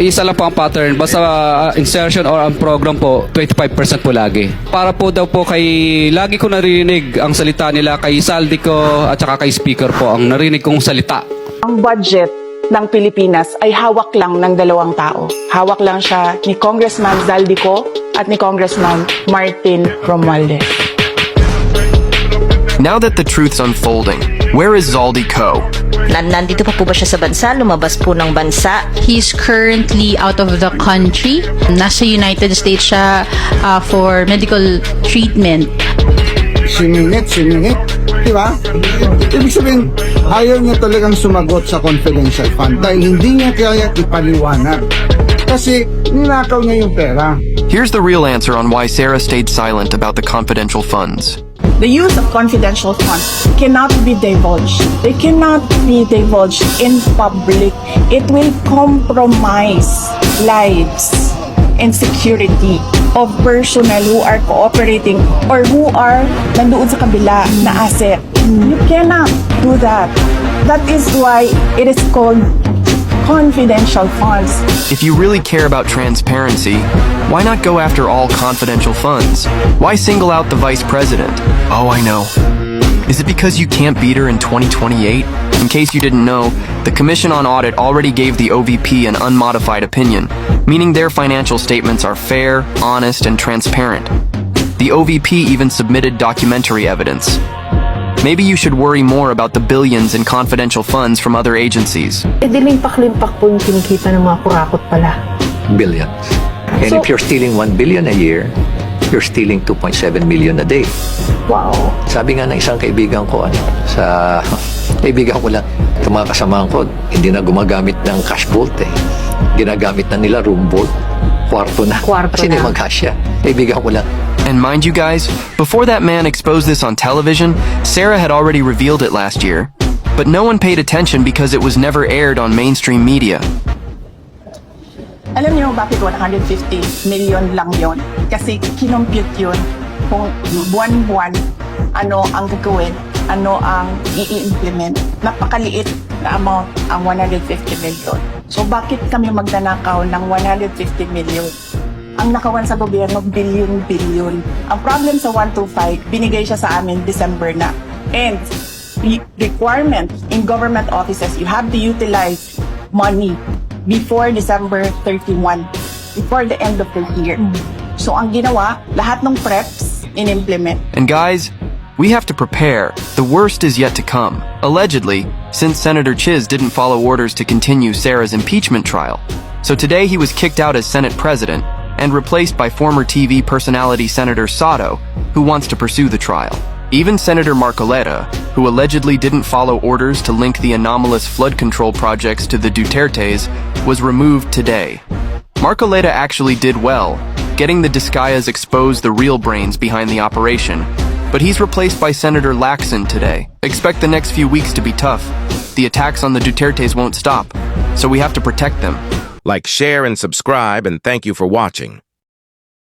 isa lang po ang pattern. Basta uh, insertion or ang program po, 25% po lagi. Para po daw po kay, lagi ko narinig ang salita nila kay Saldi ko at saka kay speaker po, ang narinig kong salita. Ang budget ng Pilipinas ay hawak lang ng dalawang tao. Hawak lang siya ni Congressman Zaldico at ni Congressman Martin Romualdez. Now that the truth's unfolding, where is Zaldi Co? Nan nandito pa po ba siya sa bansa? Lumabas po ng bansa? He's currently out of the country. Nasa United States siya uh, for medical treatment. siningit, siningit. Di ba? Ibig sabihin, ayaw niya talagang sumagot sa confidential fund dahil hindi niya kaya ipaliwanag. Kasi ninakaw niya yung pera. Here's the real answer on why Sarah stayed silent about the confidential funds. The use of confidential funds cannot be divulged. They cannot be divulged in public. It will compromise lives and security of personnel who are cooperating or who are nandoon sa kabila na asset. You cannot do that. That is why it is called confidential funds. If you really care about transparency, why not go after all confidential funds? Why single out the vice president? Oh, I know. Is it because you can't beat her in 2028? In case you didn't know, the Commission on Audit already gave the OVP an unmodified opinion, meaning their financial statements are fair, honest, and transparent. The OVP even submitted documentary evidence. Maybe you should worry more about the billions in confidential funds from other agencies. Eh, di limpak-limpak po yung kinikita ng mga kurakot pala. billions. And So- if you're stealing 1 billion a year, you're stealing 2.7 million a day. Wow. Sabi nga ng isang kaibigan ko, ano, sa kaibigan ko lang, itong mga kasamahan ko, hindi na gumagamit ng cash vault eh. Ginagamit na nila room vault. Kwarto na. Kwarto Kasi hindi na. mag-cash. Kaibigan ko lang, And mind you guys, before that man exposed this on television, Sarah had already revealed it last year. But no one paid attention because it was never aired on mainstream media. Alam niyo bakit 150 million lang yon? Kasi kinompute yun kung buwan-buwan ano ang gagawin, ano ang i-implement. Napakaliit na amount ang 150 million. So bakit kami magnanakaw ng 150 million? Ang nakawan sa gobyerno, billion-billion. Ang problem sa 125, binigay siya sa amin December na. And re- requirement in government offices, you have to utilize money before December 31, before the end of the year. So ang ginawa, lahat ng preps in-implement. And guys, we have to prepare. The worst is yet to come. Allegedly, since Senator Chiz didn't follow orders to continue Sarah's impeachment trial. So today he was kicked out as Senate President and replaced by former TV personality Senator Sato, who wants to pursue the trial. Even Senator Marcoleta, who allegedly didn't follow orders to link the anomalous flood control projects to the Dutertes, was removed today. Marcoleta actually did well, getting the Discayas expose the real brains behind the operation. But he's replaced by Senator Laxon today. Expect the next few weeks to be tough. The attacks on the Dutertes won't stop, so we have to protect them. Like, share, and subscribe, and thank you for watching.